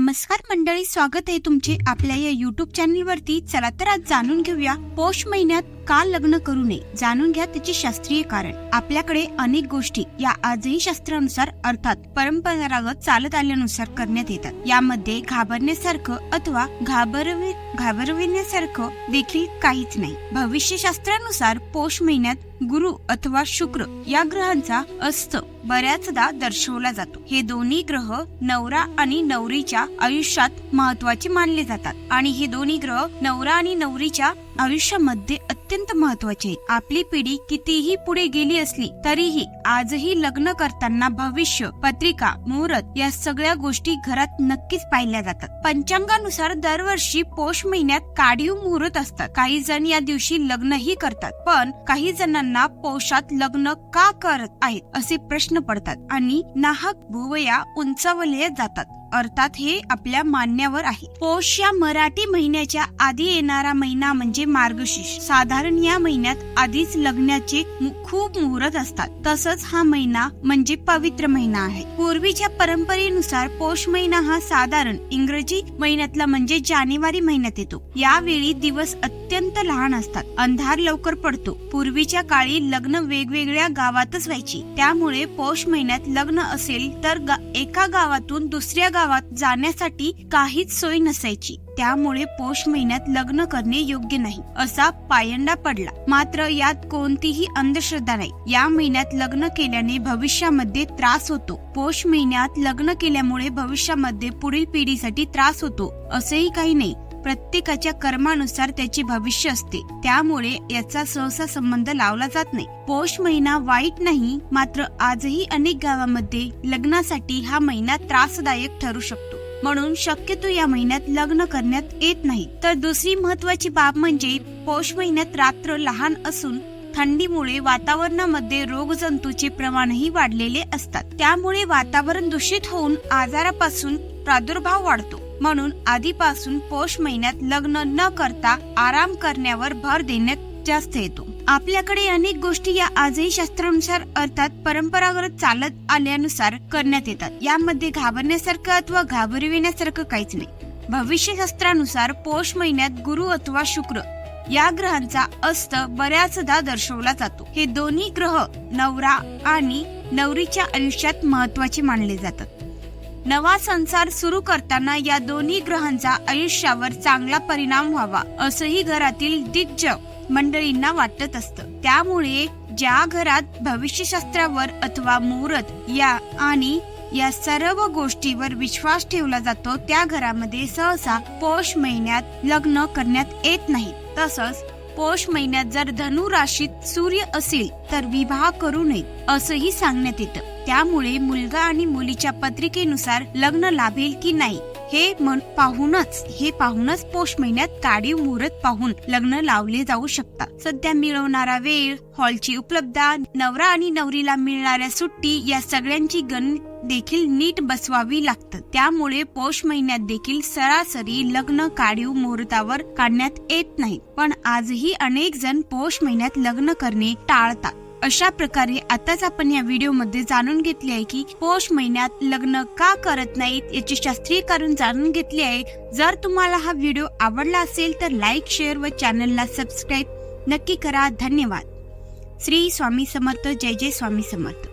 नमस्कार मंडळी स्वागत आहे तुमचे आपल्या या युट्यूब चॅनल वरती. चला तर आज जाणून घेऊया पौष महिन्यात का लग्न करू नये. जाणून घ्या त्याचे शास्त्रीय कारण. आपल्याकडे अनेक गोष्टी या आजही शास्त्रानुसार अर्थात परंपरागत चालत आल्यानुसार करण्यात येतात. यामध्ये घाबरण्यासारखं अथवा घाबरवी घाबरविण्यासारखं देखील काहीच नाही. भविष्यशास्त्रानुसार पौष महिन्यात गुरु अथवा शुक्र या ग्रहांचा अस्त बऱ्याचदा दर्शवला जातो. हे दोन्ही ग्रह नवरा आणि नवरीच्या आयुष्यात महत्त्वाचे मानले जातात. आणि हे दोन्ही ग्रह नवरा आणि नवरीच्या आयुष्यामध्ये अत्यंत महत्त्वाचे आहेत आपली पिढी कितीही पुढे गेली असली तरीही आजही लग्न करताना भविष्य पत्रिका मुहूर्त या सगळ्या गोष्टी घरात नक्कीच पाहिल्या जातात. पंचांगानुसार दरवर्षी पौष महिन्यात काढीव मुहूर्त असतात काही जण या दिवशी लग्नही करतात पण काही जणांना पौषात लग्न का करत आहेत असे प्रश्न पडतात आणि नाहक भुवया उंचावल्या जातात. अर्थात हे आपल्या मान्यावर आहे. पौष या मराठी महिन्याच्या आधी येणारा महिना म्हणजे मार्गशीर्ष. साधारण या महिन्यात आधीच लग्नाचे खूप मुहूर्त असतात. तसंच हा महिना म्हणजे पवित्र महिना आहे. पूर्वीच्या परंपरेनुसार पौष महिना हा साधारण इंग्रजी महिन्यातला म्हणजे जानेवारी महिन्यात येतो. यावेळी दिवस अत्यंत लहान असतात. अंधार लवकर पडतो. पूर्वीच्या काळी लग्न वेगवेगळ्या गावातच व्हायची. त्यामुळे पौष महिन्यात लग्न असेल तर गा- एका गावातून दुसऱ्या गावात गावात जाण्यासाठी काहीच सोय नसायची. त्यामुळे पौष महिन्यात लग्न करणे योग्य नाही असा पायंडा पडला. मात्र यात कोणतीही अंधश्रद्धा नाही. या महिन्यात लग्न केल्याने भविष्यामध्ये त्रास होतो. पौष महिन्यात लग्न केल्यामुळे भविष्यामध्ये पुढील पिढीसाठी त्रास होतो असंही काही नाही. प्रत्येकाच्या कर्मानुसार त्याचे भविष्य असते. त्यामुळे याचा सहसा संबंध लावला जात नाही. पौष महिना वाईट नाही मात्र आजही अनेक गावामध्ये लग्नासाठी हा महिना त्रासदायक ठरू शकतो. म्हणून शक्यतो या महिन्यात लग्न करण्यात येत नाही. तर दुसरी महत्वाची बाब म्हणजे पौष महिन्यात रात्र लहान असून थंडीमुळे वातावरणामध्ये रोगजंतूचे प्रमाणही वाढलेले असतात. त्यामुळे वातावरण दूषित होऊन आजारापासून प्रादुर्भाव वाढतो. म्हणून आधीपासून पौष महिन्यात लग्न न करता आराम करण्यावर भर देण्यात जास्त येतो. आपल्याकडे अनेक गोष्टी या आजही शास्त्रानुसार अर्थात परंपरागत चालत आल्यानुसार करण्यात येतात. यामध्ये घाबरण्यासारखं अथवा घाबरविण्यासारखं काहीच नाही. भविष्यशास्त्रानुसार पौष महिन्यात गुरु अथवा शुक्र या ग्रहांचा अस्त बऱ्याचदा दर्शवला जातो. हे दोन्ही ग्रह नवरा आणि नवरीच्या आयुष्यात महत्त्वाचे मानले जातात. नवा संसार सुरू करताना या दोन्ही ग्रहांचा आयुष्यावर चांगला परिणाम व्हावा असंही घरातील दिग्ज मंडळींना वाटत असतं. त्यामुळे ज्या घरात भविष्यशास्त्रावर अथवा मुहूर्त या आणि या सर्व गोष्टीवर विश्वास ठेवला जातो त्या घरामध्ये सहसा पौष महिन्यात लग्न करण्यात येत नाही. तसंच पौष महिन्यात जर धनु राशीत सूर्य असेल तर विवाह करू नये असंही सांगण्यात येतं. त्यामुळे मुलगा आणि मुलीच्या पत्रिकेनुसार लग्न लाभेल की नाही हे मन पाहूनच हे पाहूनच पौष महिन्यात काढीव मुहूर्त पाहून लग्न लावले जाऊ शकतात. सध्या मिळवणारा वेळ हॉलची उपलब्धता नवरा आणि नवरीला मिळणाऱ्या सुट्टी या सगळ्यांची गण देखील नीट बसवावी लागतं त्यामुळे पौष महिन्यात देखील सरासरी लग्न काढीव मुहूर्तावर काढण्यात येत नाही. पण आजही अनेक जण पौष महिन्यात लग्न करणे टाळतात. अशा प्रकारे आताच आपण या व्हिडिओमध्ये जाणून घेतले आहे की पौष महिन्यात लग्न का करत नाहीत याचे शास्त्रीय कारण जाणून घेतले आहे. जर तुम्हाला हा व्हिडिओ आवडला असेल तर लाईक शेअर व चॅनलला सबस्क्राईब नक्की करा. धन्यवाद. श्री स्वामी समर्थ. जय जय स्वामी समर्थ.